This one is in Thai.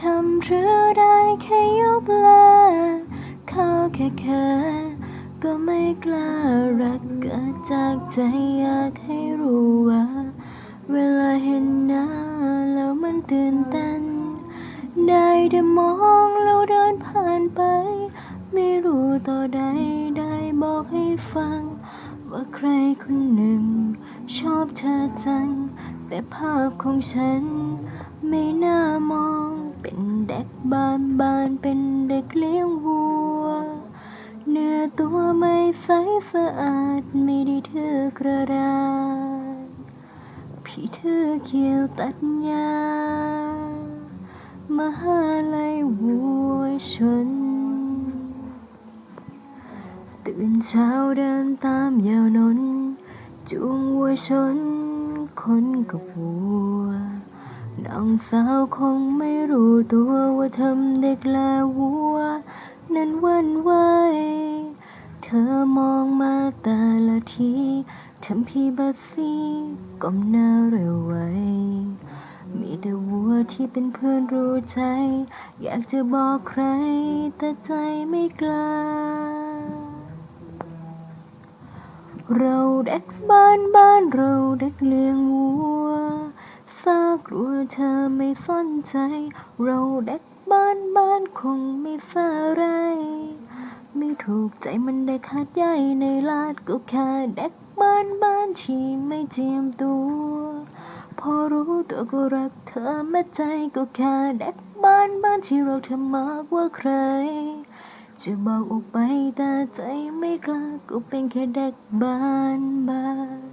ทำหรือได้แค่ยกแลข้าแค่แค่ก็ไม่กล้ารักเกิดจากใจอยากให้รู้ว่า เวลาเห็นหน้าแล้วมันตื่นเต้นได้แต่มองแล้วเดินผ่านไป ไม่รู้ต่อใดได้บอกให้ฟัง ว่าใครคนหนึ่ง ชอบเธอจัง แต่ภาพของฉันไม่น่ามอง เป็นเด็กบ้านบ้านเป็นเด็กเลี้ยงวัว เนื้อตัวไม่ใสสะอาดไม่ได้ถือกระดาษพี่ถือเขียวตัดหญ้ามหาลัยวัวชน ตื่นเช้าเดินตามยาวนนจูงวัวชนคนกับวัวน้องสาวคงไม่รู้ ตัวว่าทำเด็กแลวัว นั้นวันไหวเธอมองมาแต่ละทีทำพี่บัดซีก้มหน้าเร็วไวมีแต่วัวที่เป็นเพื่อนรู้ใจ อยากจะบอกใคร แต่ใจไม่กล้า เราเด็กบ้านบ้านเราเด็กเลี้ยงวัวซา ลัวเธอไม่สนใจ เราเด็กบ้านบ้านคงไม่สาไร ไม่ถูกใจมันเด็กหัดใหญ่ในลาดก็แค่เด็กบ้านบ้านที่ไม่เจียมตัว พอรู้ตัวก็รักเธอแม้ใจก็แค่เด็กบ้านบ้านที่เราเธอมากกว่าใคร จะบอกออกไปแต่ใจไม่กล้าก็เป็นแค่เด็กบ้านบ้าน